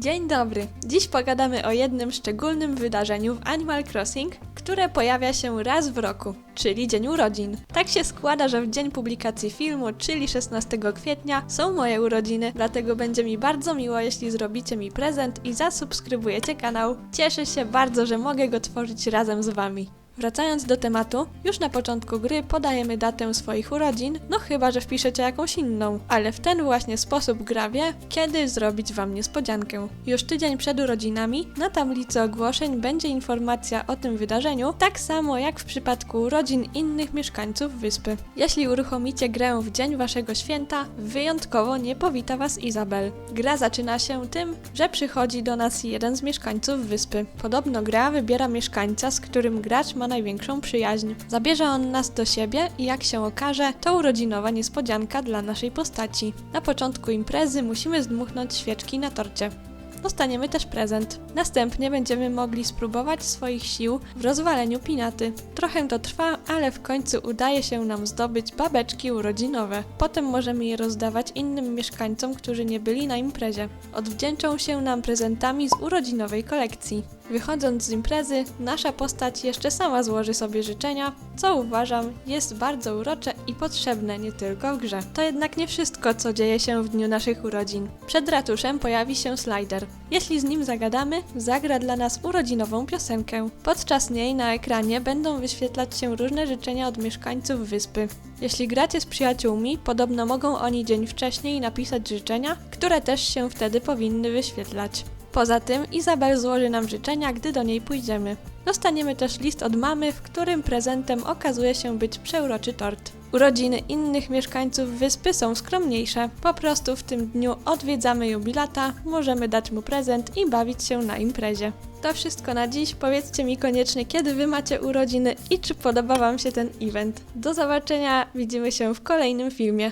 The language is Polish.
Dzień dobry. Dziś pogadamy o jednym szczególnym wydarzeniu w Animal Crossing, które pojawia się raz w roku, czyli Dzień Urodzin. Tak się składa, że w dzień publikacji filmu, czyli 16 kwietnia, są moje urodziny, dlatego będzie mi bardzo miło, jeśli zrobicie mi prezent i zasubskrybujecie kanał. Cieszę się bardzo, że mogę go tworzyć razem z wami. Wracając do tematu, już na początku gry podajemy datę swoich urodzin, no chyba, że wpiszecie jakąś inną, ale w ten właśnie sposób gra wie, kiedy zrobić Wam niespodziankę. Już tydzień przed urodzinami na tablicy ogłoszeń będzie informacja o tym wydarzeniu, tak samo jak w przypadku urodzin innych mieszkańców wyspy. Jeśli uruchomicie grę w dzień Waszego święta, wyjątkowo nie powita Was Izabel. Gra zaczyna się tym, że przychodzi do nas jeden z mieszkańców wyspy. Podobno gra wybiera mieszkańca, z którym gracz ma największą przyjaźń. Zabierze on nas do siebie i jak się okaże, to urodzinowa niespodzianka dla naszej postaci. Na początku imprezy musimy zdmuchnąć świeczki na torcie. Dostaniemy też prezent. Następnie będziemy mogli spróbować swoich sił w rozwaleniu pinaty. Trochę to trwa, ale w końcu udaje się nam zdobyć babeczki urodzinowe. Potem możemy je rozdawać innym mieszkańcom, którzy nie byli na imprezie. Odwdzięczą się nam prezentami z urodzinowej kolekcji. Wychodząc z imprezy, nasza postać jeszcze sama złoży sobie życzenia, co uważam jest bardzo urocze i potrzebne nie tylko w grze. To jednak nie wszystko, co dzieje się w dniu naszych urodzin. Przed ratuszem pojawi się slider. Jeśli z nim zagadamy, zagra dla nas urodzinową piosenkę. Podczas niej na ekranie będą wyświetlać się różne życzenia od mieszkańców wyspy. Jeśli gracie z przyjaciółmi, podobno mogą oni dzień wcześniej napisać życzenia, które też się wtedy powinny wyświetlać. Poza tym Izabel złoży nam życzenia, gdy do niej pójdziemy. Dostaniemy też list od mamy, w którym prezentem okazuje się być przeuroczy tort. Urodziny innych mieszkańców wyspy są skromniejsze. Po prostu w tym dniu odwiedzamy jubilata, możemy dać mu prezent i bawić się na imprezie. To wszystko na dziś. Powiedzcie mi koniecznie, kiedy wy macie urodziny i czy podoba wam się ten event. Do zobaczenia, widzimy się w kolejnym filmie.